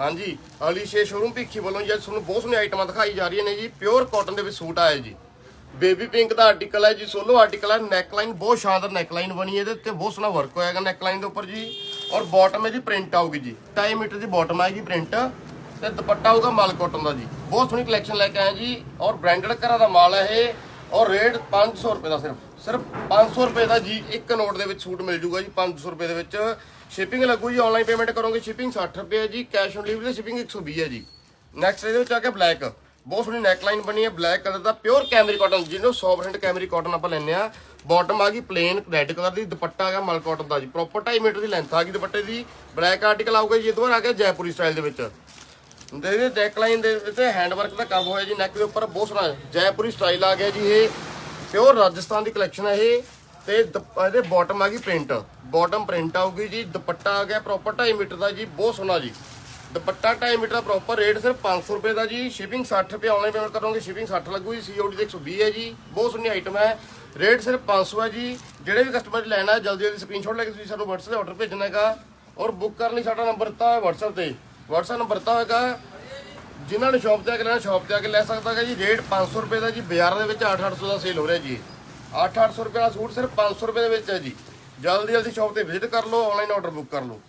ਹਾਂਜੀ, ਅਲੀ ਸ਼ੇ ਸ਼ੋਰੂਮ ਭਿੱਖੀ ਵੱਲੋਂ ਜੀ ਅੱਜ ਤੁਹਾਨੂੰ ਬਹੁਤ ਸੋਹਣੀਆਂ ਆਈਟਮਾਂ ਦਿਖਾਈ ਜਾ ਰਹੀਆਂ ਨੇ ਜੀ ਪਿਓਰ ਕਾਟਨ ਦੇ ਵਿੱਚ ਸੂਟ ਆਏ ਜੀ। ਬੇਬੀ ਪਿੰਕ ਦਾ ਆਰਟੀਕਲ ਹੈ ਜੀ ਸੋਲੋ ਆਰਟੀਕਲ ਹੈ ਨੈਕਲਾਈਨ ਬਹੁਤ ਸ਼ਾਨਦਾਰ ਨੈਕਲਾਈਨ ਬਣੀ ਹੈ, ਇਹਦੇ ਤੇ ਬਹੁਤ ਸੋਹਣਾ ਵਰਕ ਹੋਇਆਗਾ ਨੈਕਲਾਈਨ ਦੇ ਉੱਪਰ ਜੀ। ਔਰ ਬਾਟਮ ਇਹਦੀ ਪ੍ਰਿੰਟ ਆਊਗੀ ਜੀ। 2.5 ਮੀਟਰ ਦੀ ਬਾਟਮ ਆਏਗੀ ਪ੍ਰਿੰਟ ਤੇ ਦੁਪੱਟਾ ਹੋਊਗਾ ਮਲ ਕਾਟਨ ਦਾ ਜੀ। ਬਹੁਤ ਸੋਹਣੀ ਕਲੈਕਸ਼ਨ ਲੈ ਕੇ ਆਏ ਜੀ, ਔਰ ਬ੍ਰਾਂਡਡ ਘਰਾਂ ਦਾ ਮਾਲ ਹੈ ਇਹ, ਔਰ ਰੇਟ 500 ਰੁਪਏ ਦਾ ਸਿਰਫ। ਸਿਰਫ 500 ਰੁਪਏ ਦਾ ਜੀ ਇੱਕ ਨੋਟ ਦੇ ਵਿੱਚ ਸੂਟ ਮਿਲ ਜੂਗਾ ਜੀ 500 ਰੁਪਏ ਦੇ ਵਿੱਚ। ਸ਼ਿਪਿੰਗ ਲੱਗੂ ਜੀ ਆਨਲਾਈਨ ਪੇਮੈਂਟ ਕਰੋਗੇ ਸ਼ਿਪਿੰਗ 60 ਰੁਪਏ ਹੈ ਜੀ ਕੈਸ਼ ਔਨ ਡਿਲੀਵਰੀ ਸ਼ਿਪਿੰਗ 120 ਹੈ ਜੀ। ਨੈਕਸਟ ਇਹਦੇ ਵਿੱਚ ਆ ਗਿਆ ਬਲੈਕ ਬਹੁਤ ਸੋਹਣੀ ਨੈਕਲਾਈਨ ਬਣੀ ਹੈ ਬਲੈਕ ਕਲਰ ਦਾ ਪਿਓਰ ਕੈਮਰੀ ਕਾਟਨ ਜਿਹਨੂੰ 100% ਕੈਮਰੀ ਕਾਟਨ ਆਪਾਂ ਲੈਂਦੇ ਆ ਬਾਟਮ ਆ ਗਈ ਪਲੇਨ ਰੈੱਡ ਕਲਰ ਦੀ, ਦੁਪੱਟਾ ਆ ਗਿਆ ਮਲ ਕਾਟਨ ਦਾ ਜੀ। ਪ੍ਰੋਪਰ 2.5 ਮੀਟਰ ਦੀ ਲੈਂਥ ਆ ਗਈ ਦੁਪੱਟੇ ਦੀ। ਬਲੈਕ ਆਰਟੀਕਲ ਆਊਗਾ ਜੀ, ਇਹ ਤੋਂ ਬਾਅਦ ਆ ਗਿਆ ਜੈਪੁਰੀ ਸਟਾਈਲ ਦੇ ਵਿੱਚ। ਤੇ ਇਹਦੇ ਨੈਕਲਾਈਨ ਦੇ ਤੇ ਹੈਂਡ ਵਰਕ ਦਾ ਕੰਮ ਹੋਇਆ ਜੀ ਨੈਕ ਦੇ ਉੱਪਰ ਬਹੁਤ ਸੋਹਣਾ ਜੈਪੁਰੀ ਸਟਾਈਲ ਆ ਗਿਆ ਜੀ ਇਹ। ਪਿਓਰ ਰਾਜਸਥਾਨ ਦੀ ਕਲੈਕਸ਼ਨ ਹੈ ਇਹ। ਤੇ ਦੁਪ- ਇਹਦੇ ਬਾਟਮ ਆ ਗਈ ਪ੍ਰਿੰਟ ਬਾਟਮ ਪ੍ਰਿੰਟ ਆਊਗੀ ਜੀ, ਦੁਪੱਟਾ ਆ ਗਿਆ ਪ੍ਰੋਪਰ 2.5 ਮੀਟਰ ਦਾ ਜੀ, ਬਹੁਤ ਸੋਹਣਾ ਜੀ। ਦੁਪੱਟਾ 2.5 ਮੀਟਰ ਦਾ ਪ੍ਰੋਪਰ ਰੇਟ ਸਿਰਫ 500 ਰੁਪਏ ਦਾ ਜੀ। ਸ਼ਿਪਿੰਗ 60 ਰੁਪਏ ਆਨਲਾਈਨ ਪੇਮੈਂਟ ਕਰੋਗੇ ਸ਼ਿਪਿੰਗ 60 ਲੱਗੂਗੀ ਸੀਓਡੀ ਤੇ 120 ਹੈ ਜੀ। ਬਹੁਤ ਸੋਹਣੀ ਆਈਟਮ ਹੈ। ਰੇਟ ਸਿਰਫ 500 ਹੈ ਜੀ। ਜਿਹੜੇ ਵੀ ਕਸਟਮਰ ਲੈਣਾ ਹੈ ਜਲਦੀ ਜਲਦੀ ਸਕਰੀਨਸ਼ਾਟ ਲੈ ਕੇ ਤੁਸੀਂ ਸਾਨੂੰ WhatsApp ਤੇ ਆਰਡਰ ਭੇਜਣਾ ਹੈਗਾ। ਔਰ ਬੁੱਕ ਕਰਨ ਲਈ ਸਾਡਾ ਨੰਬਰ ਦਿੱਤਾ ਹੋਇਆ WhatsApp ਤੇ। WhatsApp ਨੰਬਰ ਦਿੱਤਾ ਹੋਏਗਾ ਜਿਨ੍ਹਾਂ ਨੇ ਸ਼ਾਪ ਤੇ ਆ ਕੇ ਲੈਣਾ, ਸ਼ਾਪ ਤੇ ਆ ਕੇ ਲੈ ਸਕਦਾ ਹੈ ਜੀ। ਰੇਟ 500 ਰੁਪਏ ਦਾ ਜੀ, ਬਾਜ਼ਾਰ ਦੇ ਵਿੱਚ 8-800 ਦਾ ਸੇਲ ਹੋ ਰਿਹਾ ਜੀ। 8-800 ਰੁਪਏ ਦਾ ਸੂਟ ਸਿਰਫ 500 ਰੁਪਏ ਦੇ ਵਿੱਚ ਹੈ ਜੀ। ਜਲਦੀ ਜਲਦੀ ਸ਼ਾਪ ਤੇ ਵਿਜ਼ਿਟ ਕਰ ਲਓ ਆਨਲਾਈਨ ਆਰਡਰ ਬੁੱਕ ਕਰ ਲਓ।